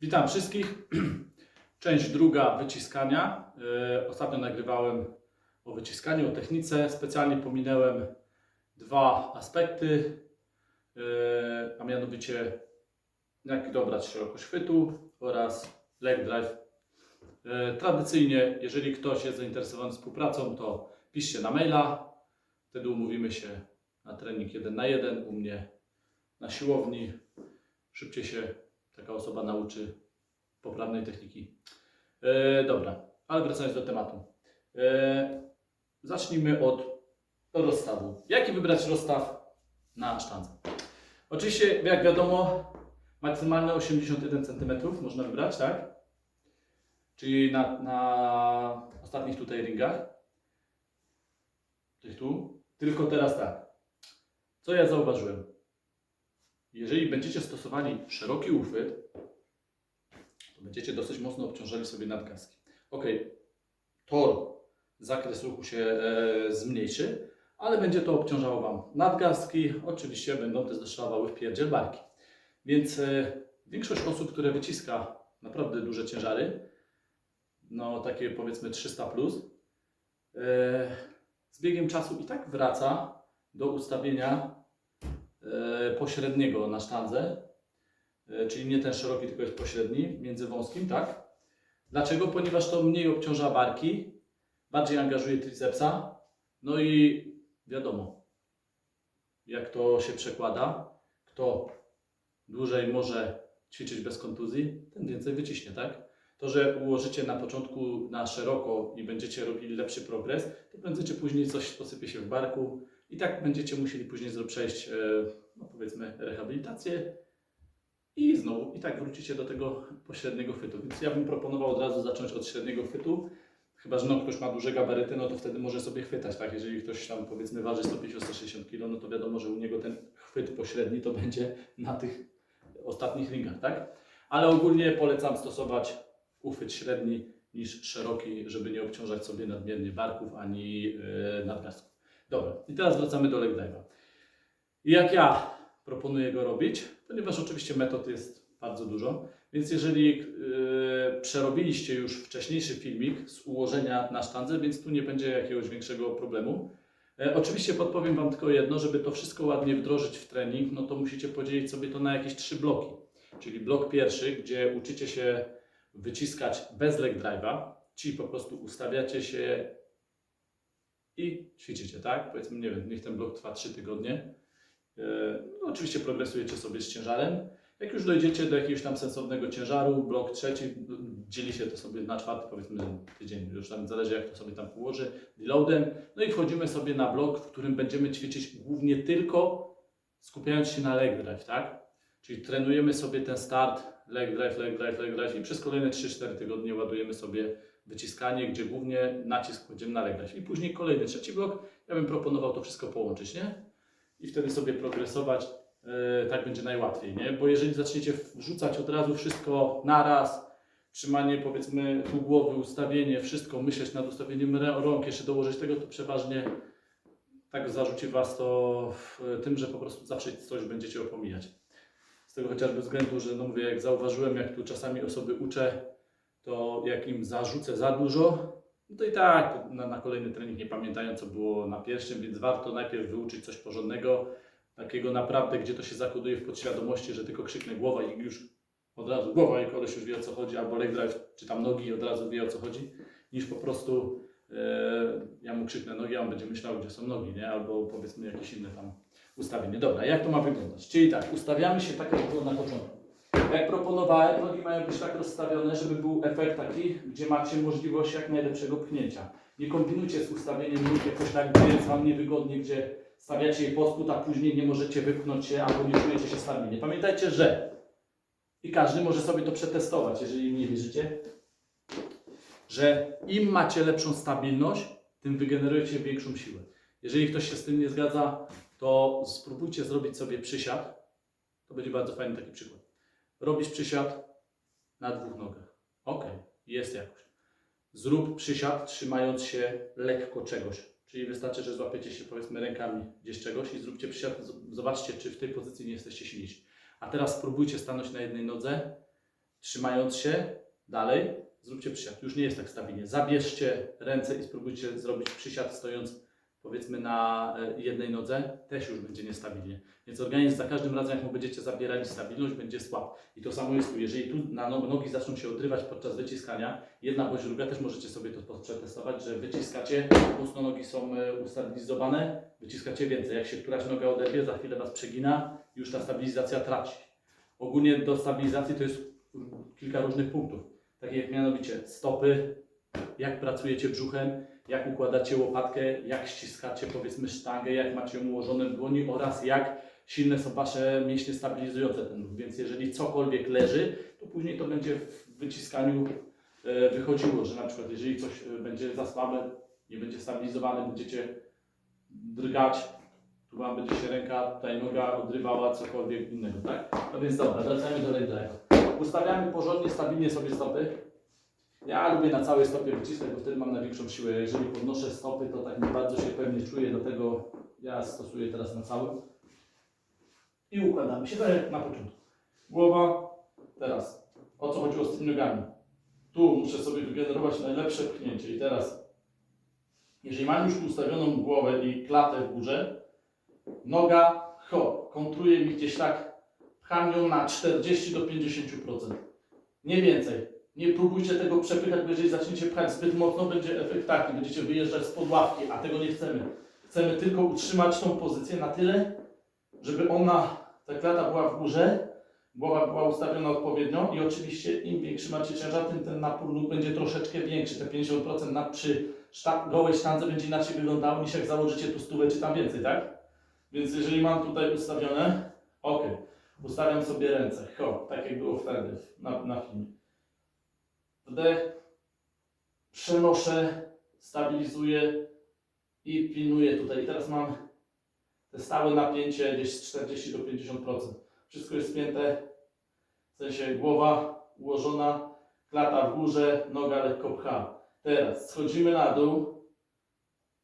Witam wszystkich. Część druga wyciskania. E, Ostatnio nagrywałem o wyciskaniu, o technice. Specjalnie pominąłem dwa aspekty, e, a mianowicie jak dobrać szerokość chwytu oraz leg drive. E, Tradycyjnie, jeżeli ktoś jest zainteresowany współpracą, to piszcie na maila. Wtedy umówimy się na trening 1 na 1 u mnie na siłowni. Szybciej się taka osoba nauczy poprawnej techniki. E, dobra, ale wracając do tematu. E, zacznijmy od rozstawu. Jaki wybrać rozstaw na sztandze? Oczywiście, jak wiadomo, maksymalne 81 cm można wybrać, tak? Czyli na, na ostatnich tutaj ringach. Tych tu. Tylko teraz tak. Co ja zauważyłem? Jeżeli będziecie stosowali szeroki uchwyt, to będziecie dosyć mocno obciążali sobie nadgarstki. Ok, tor, zakres ruchu się e, zmniejszy, ale będzie to obciążało Wam nadgarstki. Oczywiście będą też doszlawały w pierdziel barki. Więc e, większość osób, które wyciska naprawdę duże ciężary, no takie powiedzmy 300 plus, e, z biegiem czasu i tak wraca do ustawienia pośredniego na sztandze, e, czyli nie ten szeroki, tylko jest pośredni, między wąskim, tak? Dlaczego? Ponieważ to mniej obciąża barki, bardziej angażuje tricepsa, no i wiadomo, jak to się przekłada, kto dłużej może ćwiczyć bez kontuzji, ten więcej wyciśnie, tak? To, że ułożycie na początku na szeroko i będziecie robili lepszy progres, to będziecie później coś posypie się w barku i tak będziecie musieli później przejść, e, no powiedzmy, rehabilitację i znowu i tak wrócicie do tego pośredniego chwytu. Więc ja bym proponował od razu zacząć od średniego chwytu. Chyba, że no, ktoś ma duże gabaryty, no to wtedy może sobie chwytać, tak? Jeżeli ktoś tam powiedzmy waży 150-160 kg, no to wiadomo, że u niego ten chwyt pośredni to będzie na tych ostatnich ringach, tak? Ale ogólnie polecam stosować uchwyt średni niż szeroki, żeby nie obciążać sobie nadmiernie barków ani yy, nadgarstków. Dobra, i teraz wracamy do leg. I jak ja proponuję go robić, ponieważ oczywiście metod jest bardzo dużo, więc jeżeli yy, przerobiliście już wcześniejszy filmik z ułożenia na sztandze, więc tu nie będzie jakiegoś większego problemu. E, oczywiście podpowiem Wam tylko jedno, żeby to wszystko ładnie wdrożyć w trening, no to musicie podzielić sobie to na jakieś trzy bloki. Czyli blok pierwszy, gdzie uczycie się wyciskać bez leg drive'a, czyli po prostu ustawiacie się i ćwiczycie, tak? Powiedzmy, nie wiem, niech ten blok trwa 3 tygodnie. E, No, oczywiście progresujecie sobie z ciężarem. Jak już dojdziecie do jakiegoś tam sensownego ciężaru, blok trzeci, dzieli się to sobie na czwarty, powiedzmy tydzień, już tam zależy jak to sobie tam położy, deloadem. No i wchodzimy sobie na blok, w którym będziemy ćwiczyć głównie tylko skupiając się na leg drive, tak? Czyli trenujemy sobie ten start, leg drive, leg drive, leg drive i przez kolejne 3-4 tygodnie ładujemy sobie wyciskanie, gdzie głównie nacisk kładziemy na leg drive. I później kolejny, trzeci blok, ja bym proponował to wszystko połączyć, nie? I wtedy sobie progresować, e, tak będzie najłatwiej, nie? Bo jeżeli zaczniecie wrzucać od razu wszystko naraz, trzymanie powiedzmy tu głowy, ustawienie, wszystko, myśleć nad ustawieniem rąk, jeszcze dołożyć tego, to przeważnie tak zarzuci Was to w tym, że po prostu zawsze coś będziecie opomijać. Z tego chociażby względu, że no mówię, jak zauważyłem, jak tu czasami osoby uczę, to jak im zarzucę za dużo, no to i tak na, na kolejny trening nie pamiętają, co było na pierwszym, więc warto najpierw wyuczyć coś porządnego, takiego naprawdę, gdzie to się zakoduje w podświadomości, że tylko krzyknę głowa i już od razu głowa i koleś już wie o co chodzi, albo leg drive, czy tam nogi i od razu wie o co chodzi, niż po prostu e, ja mu krzyknę nogi, a on będzie myślał, gdzie są nogi, nie? albo powiedzmy jakieś inne tam ustawienie. Dobra, jak to ma wyglądać? Czyli tak, ustawiamy się tak, jak było na początku. Jak proponowałem, nogi mają być tak rozstawione, żeby był efekt taki, gdzie macie możliwość jak najlepszego pchnięcia. Nie kombinujcie z ustawieniem nóg jakoś tak, gdzie jest Wam niewygodnie, gdzie stawiacie je pod a później nie możecie wypchnąć się albo nie czujecie się stabilnie. Pamiętajcie, że i każdy może sobie to przetestować, jeżeli nie wierzycie, że im macie lepszą stabilność, tym wygenerujecie większą siłę. Jeżeli ktoś się z tym nie zgadza, to spróbujcie zrobić sobie przysiad. To będzie bardzo fajny taki przykład. Robisz przysiad na dwóch nogach. Ok, jest jakoś. Zrób przysiad trzymając się lekko czegoś. Czyli wystarczy, że złapiecie się powiedzmy rękami gdzieś czegoś i zróbcie przysiad. Zobaczcie, czy w tej pozycji nie jesteście silniejsi. A teraz spróbujcie stanąć na jednej nodze trzymając się dalej, zróbcie przysiad. Już nie jest tak stabilnie. Zabierzcie ręce i spróbujcie zrobić przysiad stojąc powiedzmy na e, jednej nodze, też już będzie niestabilnie. Więc organizm za każdym razem, jak mu będziecie zabierali stabilność, będzie słab. I to samo jest tu. Jeżeli tu na no- nogi zaczną się odrywać podczas wyciskania, jedna bądź druga, też możecie sobie to przetestować, że wyciskacie, mocno nogi są e, ustabilizowane, wyciskacie więcej. Jak się któraś noga oderwie, za chwilę Was przegina, już ta stabilizacja traci. Ogólnie do stabilizacji to jest kilka różnych punktów. Takie jak mianowicie stopy, jak pracujecie brzuchem, jak układacie łopatkę, jak ściskacie powiedzmy sztangę, jak macie ją ułożone w dłoni oraz jak silne są Wasze mięśnie stabilizujące ten ruch. Więc jeżeli cokolwiek leży, to później to będzie w wyciskaniu e, wychodziło, że na przykład jeżeli coś e, będzie za słabe, nie będzie stabilizowane, będziecie drgać, tu Wam będzie się ręka, tutaj noga odrywała, cokolwiek innego, tak? No więc dobra, wracamy do leg. Ustawiamy porządnie, stabilnie sobie stopy. Ja lubię na całej stopie wyciskać, bo wtedy mam największą siłę. Jeżeli podnoszę stopy, to tak nie bardzo się pewnie czuję, dlatego ja stosuję teraz na całym. I układamy się tak jak na początku. Głowa, teraz. O co chodziło z tymi nogami? Tu muszę sobie wygenerować najlepsze pchnięcie. I teraz, jeżeli mam już ustawioną głowę i klatę w górze, noga, hop, kontruje mi gdzieś tak, pcham ją na 40 do 50%. Nie więcej. Nie próbujcie tego przepychać, bo jeżeli zaczniecie pchać zbyt mocno, będzie efekt taki, będziecie wyjeżdżać z ławki, a tego nie chcemy. Chcemy tylko utrzymać tą pozycję na tyle, żeby ona, ta klata była w górze, głowa była ustawiona odpowiednio i oczywiście im większy macie ciężar, tym ten napór będzie troszeczkę większy. Te 50% na, przy szta, gołej sztandze będzie inaczej wyglądało niż jak założycie tu stówę czy tam więcej, tak? Więc jeżeli mam tutaj ustawione, ok, ustawiam sobie ręce, ho, tak jak było wtedy na, na filmie. Wdech, przenoszę, stabilizuję i pilnuję tutaj. I teraz mam te stałe napięcie gdzieś z 40 do 50%. Wszystko jest spięte, w sensie głowa ułożona, klata w górze, noga lekko pcha. Teraz schodzimy na dół,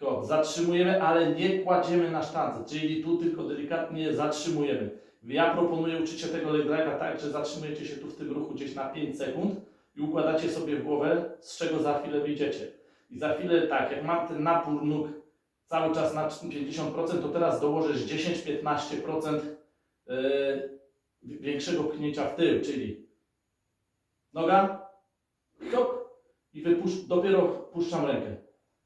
hop, zatrzymujemy, ale nie kładziemy na sztandze, czyli tu tylko delikatnie zatrzymujemy. Ja proponuję uczycie tego leg tak, że zatrzymujecie się tu w tym ruchu gdzieś na 5 sekund i układacie sobie w głowę, z czego za chwilę wyjdziecie. I za chwilę tak, jak mam ten napór nóg cały czas na 50%, to teraz dołożysz 10-15% yy, większego pchnięcia w tył, czyli noga, hop, i wypusz, dopiero puszczam rękę.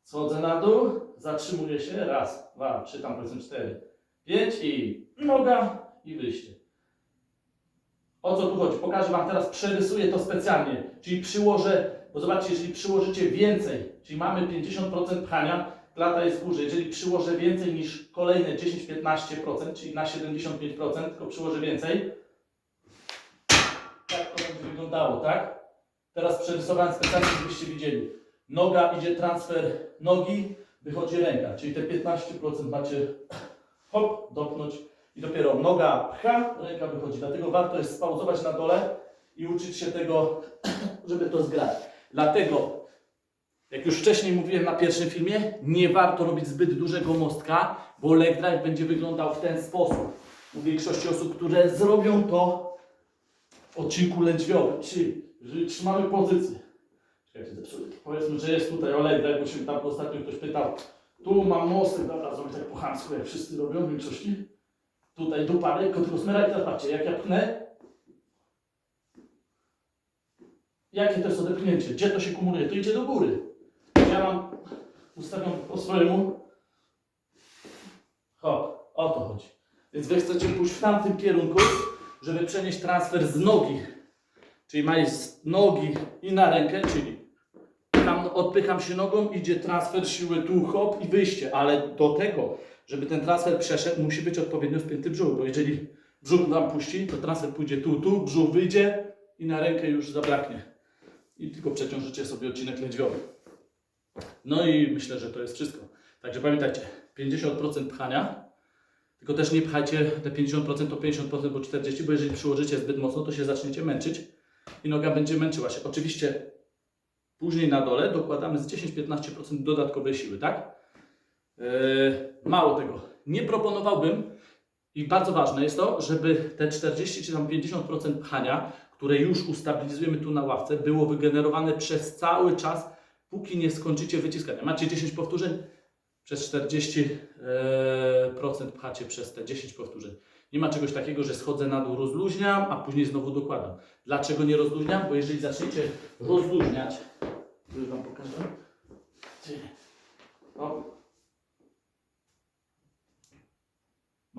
Schodzę na dół, zatrzymuję się, raz, dwa, trzy, tam powiedzmy cztery, pięć i noga i wyjście. O co tu chodzi? Pokażę Wam teraz, przerysuję to specjalnie, czyli przyłożę, bo zobaczcie, jeżeli przyłożycie więcej, czyli mamy 50% pchania, klata jest w górze, jeżeli przyłożę więcej niż kolejne 10-15%, czyli na 75%, tylko przyłożę więcej, tak to będzie wyglądało, tak? Teraz przerysowałem specjalnie, żebyście widzieli. Noga idzie transfer nogi, wychodzi ręka, czyli te 15% macie hop, dopnąć i dopiero noga pcha, ręka wychodzi. Dlatego warto jest spauzować na dole i uczyć się tego, żeby to zgrać. Dlatego, jak już wcześniej mówiłem na pierwszym filmie, nie warto robić zbyt dużego mostka, bo leg drive będzie wyglądał w ten sposób. U większości osób, które zrobią to w odcinku lędźwiowym, czyli jeżeli trzymamy pozycję. Powiedzmy, że jest tutaj o leg drive, bo się tam ostatnio ktoś pytał. Tu mam mostek, dobra, zrobię tak po chamsku, jak wszyscy robią w większości tutaj dupa lekko tylko smyra i teraz patrzcie, jak ja pchnę, jakie to jest odepchnięcie, gdzie to się kumuluje, to idzie do góry. Ja mam ustawiam po swojemu, hop, o to chodzi. Więc wy chcecie pójść w tamtym kierunku, żeby przenieść transfer z nogi, czyli mając z nogi i na rękę, czyli tam odpycham się nogą, idzie transfer siły tu, hop i wyjście, ale do tego, żeby ten transfer przeszedł, musi być odpowiednio spięty brzuch, bo jeżeli brzuch nam puści, to transfer pójdzie tu, tu, brzuch wyjdzie i na rękę już zabraknie. I tylko przeciążycie sobie odcinek lędźwiowy. No i myślę, że to jest wszystko. Także pamiętajcie, 50% pchania, tylko też nie pchajcie te 50% to 50%, bo 40%, bo jeżeli przyłożycie zbyt mocno, to się zaczniecie męczyć i noga będzie męczyła się. Oczywiście później na dole dokładamy z 10-15% dodatkowej siły, tak? Yy, mało tego, nie proponowałbym i bardzo ważne jest to, żeby te 40 czy tam 50% pchania, które już ustabilizujemy tu na ławce, było wygenerowane przez cały czas, póki nie skończycie wyciskania. Macie 10 powtórzeń, przez 40% e, pchacie przez te 10 powtórzeń. Nie ma czegoś takiego, że schodzę na dół, rozluźniam, a później znowu dokładam. Dlaczego nie rozluźniam? Bo jeżeli zaczniecie rozluźniać, już Wam pokażę. O.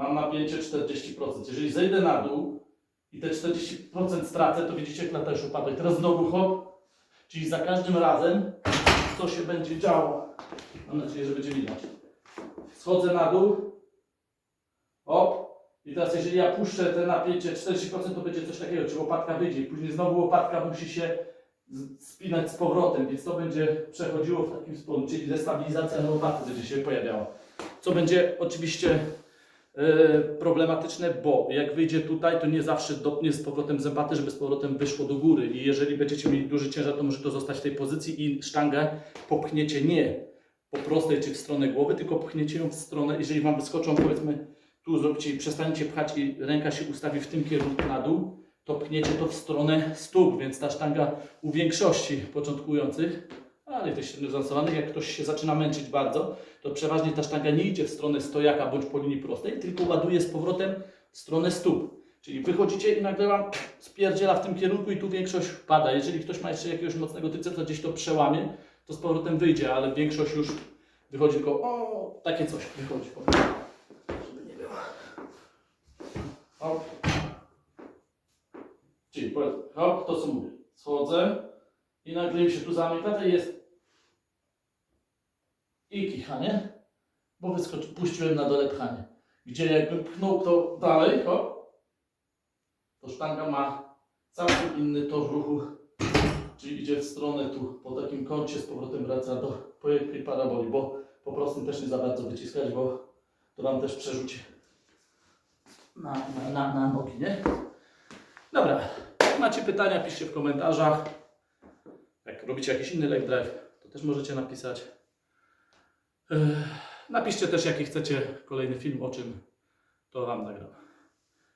Mam napięcie 40%. Jeżeli zejdę na dół i te 40% stracę, to widzicie, klata już upadła. I teraz znowu hop, czyli za każdym razem co się będzie działo. Mam nadzieję, że będzie widać. Schodzę na dół. Hop. I teraz jeżeli ja puszczę te napięcie 40%, to będzie coś takiego, czy łopatka wyjdzie. Później znowu łopatka musi się spinać z powrotem, więc to będzie przechodziło w takim sposób, czyli destabilizacja na łopaty będzie się pojawiała. Co będzie oczywiście problematyczne, bo jak wyjdzie tutaj, to nie zawsze dopnie z powrotem zębaty, żeby z powrotem wyszło do góry. I jeżeli będziecie mieli duży ciężar, to może to zostać w tej pozycji i sztangę popchniecie nie po prostej czy w stronę głowy, tylko popchniecie ją w stronę, jeżeli Wam wyskoczą, powiedzmy, tu zrobicie i przestaniecie pchać i ręka się ustawi w tym kierunku na dół, to pchniecie to w stronę stóp, więc ta sztanga u większości początkujących, ale tych średnio zaawansowanych, jak ktoś się zaczyna męczyć bardzo, to przeważnie ta sztanga nie idzie w stronę stojaka bądź po linii prostej, tylko ładuje z powrotem w stronę stóp. Czyli wychodzicie i nagle Wam spierdziela w tym kierunku i tu większość pada. Jeżeli ktoś ma jeszcze jakiegoś mocnego tricepsa, gdzieś to przełamie, to z powrotem wyjdzie, ale większość już wychodzi tylko o, takie coś wychodzi. Żeby nie było. Czyli hop, to co mówię. Schodzę i nagle mi się tu zamyka, jest i kichanie, bo wyskoczy, puściłem na dole pchanie. Gdzie jakbym pchnął to dalej, hop, to sztanga ma całkiem inny tor ruchu, czyli idzie w stronę tu, po takim kącie, z powrotem wraca do pojętej paraboli, bo po prostu też nie za bardzo wyciskać, bo to Wam też przerzuci na, na, na, na nogi, nie? Dobra, jak macie pytania, piszcie w komentarzach. Jak robicie jakiś inny leg drive, to też możecie napisać. Napiszcie też, jaki chcecie kolejny film, o czym to Wam nagram.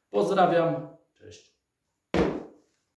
Pozdrawiam, cześć.